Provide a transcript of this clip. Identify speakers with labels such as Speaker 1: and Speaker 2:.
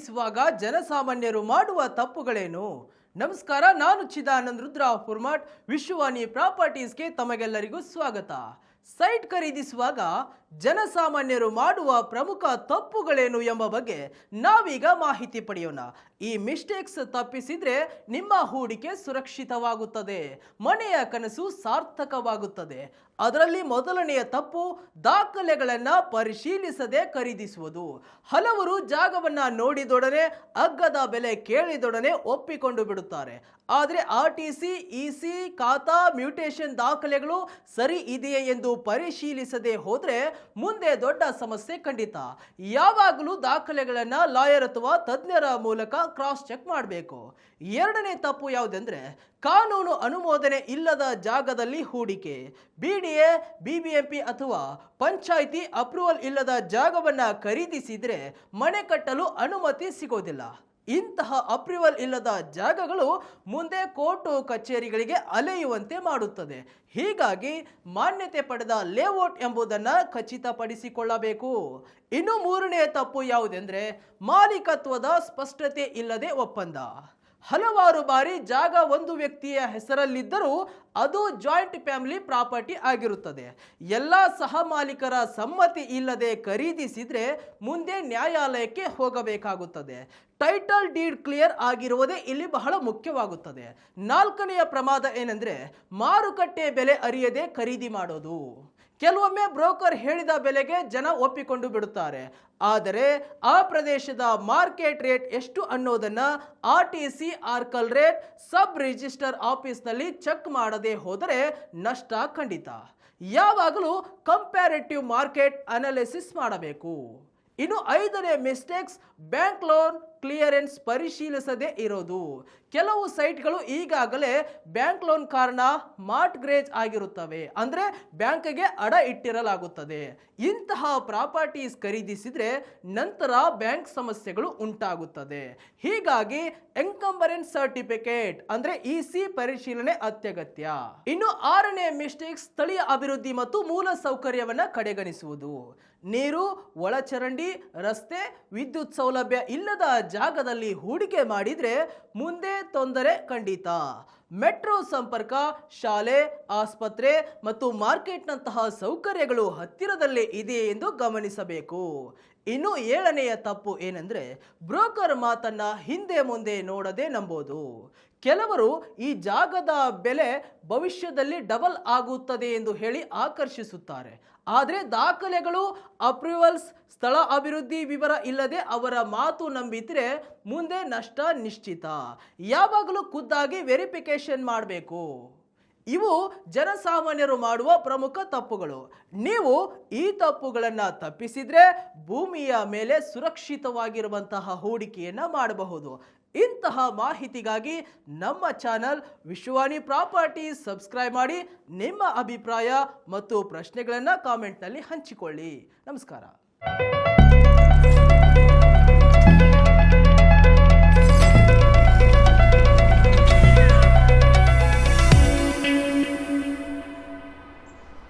Speaker 1: ಖರೀದಿಸುವಾಗ ಜನಸಾಮಾನ್ಯರು ಮಾಡುವ ತಪ್ಪುಗಳೇನು? ನಮಸ್ಕಾರ ನಾನು ಚಿದಾನಂದ್ ರುದ್ರ ಫುರ್ಮಾಟ್ ವಿಶ್ವವಾಣಿ ಪ್ರಾಪರ್ಟೀಸ್ಗೆ ತಮಗೆಲ್ಲರಿಗೂ ಸ್ವಾಗತ. ಸೈಟ್ ಖರೀದಿಸುವಾಗ ಜನಸಾಮಾನ್ಯರು ಮಾಡುವ ಪ್ರಮುಖ ತಪ್ಪುಗಳೇನು ಎಂಬ ಬಗ್ಗೆ ನಾವೀಗ ಮಾಹಿತಿ ಪಡೆಯೋಣ. ಈ ಮಿಸ್ಟೇಕ್ಸ್ ತಪ್ಪಿಸಿದ್ರೆ ನಿಮ್ಮ ಹೂಡಿಕೆ ಸುರಕ್ಷಿತವಾಗುತ್ತದೆ. ಮನೆಯ ಕನಸು ಸಾರ್ಥಕವಾಗುತ್ತದೆ. ಅದರಲ್ಲಿ ಮೊದಲನೆಯ ತಪ್ಪು ದಾಖಲೆಗಳನ್ನು ಪರಿಶೀಲಿಸದೆ ಖರೀದಿಸುವುದು. ಹಲವರು ಜಾಗವನ್ನ ನೋಡಿದೊಡನೆ ಅಗ್ಗದ ಬೆಲೆ ಕೇಳಿದೊಡನೆ ಒಪ್ಪಿಕೊಂಡು ಬಿಡುತ್ತಾರೆ. ಆದರೆ R T C E C khata, mutation ದಾಖಲೆಗಳು ಸರಿ ಇದೆಯೇ ಎಂದು ಪರಿಶೀಲಿಸದೆ ಹೋದರೆ ಮುಂದೆ ದೊಡ್ಡ ಸಮಸ್ಯೆ ಖಂಡಿತ. ಯಾವಾಗಲೂ ದಾಖಲೆಗಳನ್ನು ಲಾಯರ್ ಅಥವಾ ತಜ್ಞರ ಮೂಲಕ ಕ್ರಾಸ್ ಚೆಕ್ ಮಾಡಬೇಕು. ಎರಡನೇ ತಪ್ಪು ಯಾವುದೆಂದ್ರೆ, ಕಾನೂನು ಅನುಮೋದನೆ ಇಲ್ಲದ ಜಾಗದಲ್ಲಿ ಹೂಡಿಕೆ. B D A B B M P ಅಥವಾ ಪಂಚಾಯಿತಿ ಅಪ್ರೂವಲ್ ಇಲ್ಲದ ಜಾಗವನ್ನ ಖರೀದಿಸಿದರೆ ಮನೆ ಕಟ್ಟಲು ಅನುಮತಿ ಸಿಗೋದಿಲ್ಲ. ಇಂತಹ ಅಪ್ರೂವಲ್ ಇಲ್ಲದ ಜಾಗಗಳು ಮುಂದೆ ಕೋರ್ಟು ಕಚೇರಿಗಳಿಗೆ ಅಲೆಯುವಂತೆ ಮಾಡುತ್ತದೆ. ಹೀಗಾಗಿ ಮಾನ್ಯತೆ ಪಡೆದ ಲೇಔಟ್ ಎಂಬುದನ್ನು ಖಚಿತಪಡಿಸಿಕೊಳ್ಳಬೇಕು. ಇನ್ನು ಮೂರನೇ ತಪ್ಪು ಯಾವುದೆಂದರೆ ಮಾಲೀಕತ್ವದ ಸ್ಪಷ್ಟತೆ ಇಲ್ಲದೆ ಒಪ್ಪಂದ. ಹಲವಾರು ಬಾರಿ ಜಾಗ ಒಂದು ವ್ಯಕ್ತಿಯ ಹೆಸರಲ್ಲಿದ್ದರೂ ಅದು ಜಾಯಿಂಟ್ ಫ್ಯಾಮಿಲಿ ಪ್ರಾಪರ್ಟಿ ಆಗಿರುತ್ತದೆ. ಎಲ್ಲ ಸಹ ಮಾಲೀಕರ ಸಮ್ಮತಿ ಇಲ್ಲದೆ ಖರೀದಿಸಿದರೆ ಮುಂದೆ ನ್ಯಾಯಾಲಯಕ್ಕೆ ಹೋಗಬೇಕಾಗುತ್ತದೆ. ಟೈಟಲ್ ಡೀಡ್ ಕ್ಲಿಯರ್ ಆಗಿರುವುದೇ ಇಲ್ಲಿ ಬಹಳ ಮುಖ್ಯವಾಗುತ್ತದೆ. ನಾಲ್ಕನೆಯ ಪ್ರಮಾದ ಏನೆಂದರೆ, ಮಾರುಕಟ್ಟೆ ಬೆಲೆ ಅರಿಯದೆ ಖರೀದಿ ಮಾಡೋದು. ಕೆಲವೊಮ್ಮೆ ಬ್ರೋಕರ್ ಹೇಳಿದ ಬೆಲೆಗೆ ಜನ ಒಪ್ಪಿಕೊಂಡು ಬಿಡುತ್ತಾರೆ. ಆದರೆ, ಆ ಪ್ರದೇಶದ ಮಾರ್ಕೆಟ್ ರೇಟ್ ಎಷ್ಟು ಅನ್ನೋದನ್ನ ಆರ್ ಟಿ ಸಿ ಆರ್ಕಲ್ ರೇಟ್ ಸಬ್ ರಿಜಿಸ್ಟರ್ ಆಫೀಸ್ನಲ್ಲಿ ಚೆಕ್ ಮಾಡದೆ ಹೋದರೆ ನಷ್ಟ ಖಂಡಿತ. ಯಾವಾಗಲೂ ಕಂಪ್ಯಾರಿಟಿವ್ ಮಾರ್ಕೆಟ್ ಅನಾಲಿಸಿಸ್ ಮಾಡಬೇಕು. ಇನ್ನು ಐದನೇ ಮಿಸ್ಟೇಕ್ಸ್, ಬ್ಯಾಂಕ್ ಲೋನ್ ಕ್ಲಿಯರೆನ್ಸ್ ಪರಿಶೀಲಿಸದೆ ಇರೋದು. ಕೆಲವು ಸೈಟ್ಗಳು ಈಗಾಗಲೇ ಬ್ಯಾಂಕ್ ಲೋನ್ ಕಾರಣ ಮಾರ್ಟ್ಗ್ರೇಜ್ ಆಗಿರುತ್ತವೆ. ಅಂದರೆ ಬ್ಯಾಂಕ್ಗೆ ಅಡ ಇಟ್ಟಿರಲಾಗುತ್ತದೆ. ಇಂತಹ ಪ್ರಾಪರ್ಟೀಸ್ ಖರೀದಿಸಿದರೆ ನಂತರ ಬ್ಯಾಂಕ್ ಸಮಸ್ಯೆಗಳು ಉಂಟಾಗುತ್ತದೆ. ಹೀಗಾಗಿ ಎಂಕಂಬರೆನ್ಸ್ ಸರ್ಟಿಫಿಕೇಟ್, ಅಂದರೆ ಇ ಸಿ ಪರಿಶೀಲನೆ ಅತ್ಯಗತ್ಯ. ಇನ್ನು ಆರನೇ ಮಿಸ್ಟೇಕ್, ಸ್ಥಳೀಯ ಅಭಿವೃದ್ಧಿ ಮತ್ತು ಮೂಲ ಸೌಕರ್ಯವನ್ನು ಕಡೆಗಣಿಸುವುದು. ನೀರು, ಒಳಚರಂಡಿ, ರಸ್ತೆ, ವಿದ್ಯುತ್ ಸೌಲಭ್ಯ ಇಲ್ಲದ ಜಾಗದಲ್ಲಿ ಹೂಡಿಕೆ ಮಾಡಿದರೆ ಮುಂದೆ ತೊಂದರೆ ಖಂಡಿತ. ಮೆಟ್ರೋ ಸಂಪರ್ಕ, ಶಾಲೆ, ಆಸ್ಪತ್ರೆ ಮತ್ತು ಮಾರ್ಕೆಟ್ನಂತಹ ಸೌಕರ್ಯಗಳು ಹತ್ತಿರದಲ್ಲೇ ಇದೆ ಎಂದು ಗಮನಿಸಬೇಕು. ಇನ್ನು ಏಳನೆಯ ತಪ್ಪು ಏನೆಂದರೆ, ಬ್ರೋಕರ್ ಮಾತನ್ನ ಹಿಂದೆ ಮುಂದೆ ನೋಡದೆ ನಂಬೋದು. ಕೆಲವರು ಈ ಜಾಗದ ಬೆಲೆ ಭವಿಷ್ಯದಲ್ಲಿ ಡಬಲ್ ಆಗುತ್ತದೆ ಎಂದು ಹೇಳಿ ಆಕರ್ಷಿಸುತ್ತಾರೆ. ಆದರೆ ದಾಖಲೆಗಳು, ಅಪ್ರೂವಲ್ಸ್, ಸ್ಥಳ ಅಭಿವೃದ್ಧಿ ವಿವರ ಇಲ್ಲದೆ ಅವರ ಮಾತು ನಂಬಿದ್ರೆ ಮುಂದೆ ನಷ್ಟ ನಿಶ್ಚಿತ. ಯಾವಾಗಲೂ ಖುದ್ದಾಗಿ ವೆರಿಫಿಕೇಶನ್ ಮಾಡಬೇಕು. ಇವು ಜನಸಾಮಾನ್ಯರು ಮಾಡುವ ಪ್ರಮುಖ ತಪ್ಪುಗಳು. ನೀವು ಈ ತಪ್ಪುಗಳನ್ನು ತಪ್ಪಿಸಿದರೆ ಭೂಮಿಯ ಮೇಲೆ ಸುರಕ್ಷಿತವಾಗಿರುವಂತಹ ಹೂಡಿಕೆಯನ್ನು ಮಾಡಬಹುದು. ಇಂತಹ ಮಾಹಿತಿಗಾಗಿ ನಮ್ಮ ಚಾನಲ್ ವಿಶ್ವವಾಣಿ ಪ್ರಾಪರ್ಟಿ ಸಬ್ಸ್ಕ್ರೈಬ್ ಮಾಡಿ ನಿಮ್ಮ ಅಭಿಪ್ರಾಯ ಮತ್ತು ಪ್ರಶ್ನೆಗಳನ್ನು ಕಾಮೆಂಟ್ನಲ್ಲಿ ಹಂಚಿಕೊಳ್ಳಿ. ನಮಸ್ಕಾರ.